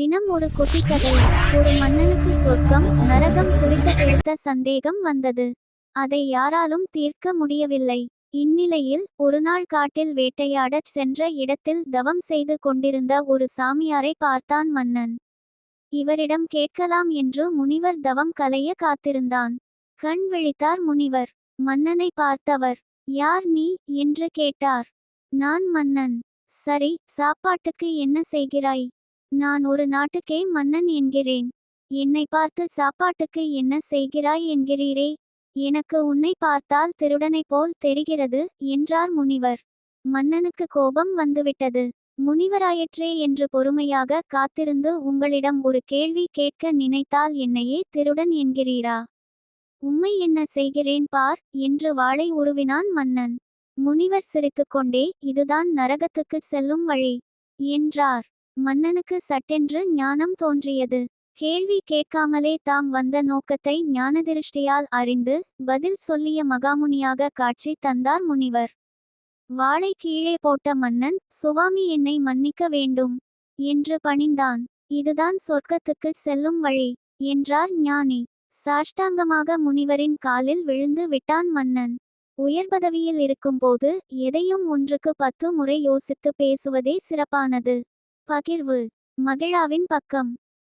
தினம் ஒரு குட்டி கதை ஒரு மன்னனுக்கு சொர்க்கம் நரகம் குறித்த குறித்த சந்தேகம் வந்தது. அதை யாராலும் தீர்க்க முடியவில்லை. இந்நிலையில் ஒருநாள் காட்டில் வேட்டையாடச் சென்ற இடத்தில் தவம் செய்து கொண்டிருந்த ஒரு சாமியாரை பார்த்தான் மன்னன். இவரிடம் கேட்கலாம் என்று முனிவர் தவம் கலைய காத்திருந்தான். கண் விழித்தார் முனிவர். மன்னனை பார்த்தவர். யார் நீ என்று கேட்டார். நான் மன்னன். சரி சாப்பாட்டுக்கு என்ன செய்கிறாய்? நான் ஒரு நாட்டுக்கே மன்னன் என்கிறேன். என்னை பார்த்து சாப்பாட்டுக்கு என்ன செய்கிறாய் என்கிறீரே. எனக்கு உன்னை பார்த்தால் திருடனைப் போல் தெரிகிறது என்றார் முனிவர். மன்னனுக்கு கோபம் வந்துவிட்டது. முனிவராயிற்றே என்று பொறுமையாக காத்திருந்து உங்களிடம் ஒரு கேள்வி கேட்க நினைத்தால் என்னையே திருடன் என்கிறீரா? உம்மை என்ன செய்கிறேன் பார் என்று வாளை உருவினான் மன்னன். முனிவர் சிரித்துக்கொண்டே இதுதான் நரகத்துக்குச் செல்லும் வழி என்றார். மன்னனுக்கு சட்டென்று ஞானம் தோன்றியது. கேள்வி கேட்காமலே தாம் வந்த நோக்கத்தை ஞானதிருஷ்டியால் அறிந்து பதில் சொல்லிய மகாமுனியாக காட்சி தந்தார் முனிவர். வாளை கீழே போட்ட மன்னன் சுவாமி என்னை மன்னிக்க வேண்டும் என்று பணிந்தான். இதுதான் சொர்க்கத்துக்குச் செல்லும் வழி என்றார் ஞானி. சாஷ்டாங்கமாக முனிவரின் காலில் விழுந்து விட்டான் மன்னன். உயர் பதவியில் இருக்கும்போது எதையும் ஒன்றுக்கு பத்து முறை யோசித்து பேசுவதே சிறப்பானது. பகிர்வு. மகிழாவின் பக்கம்.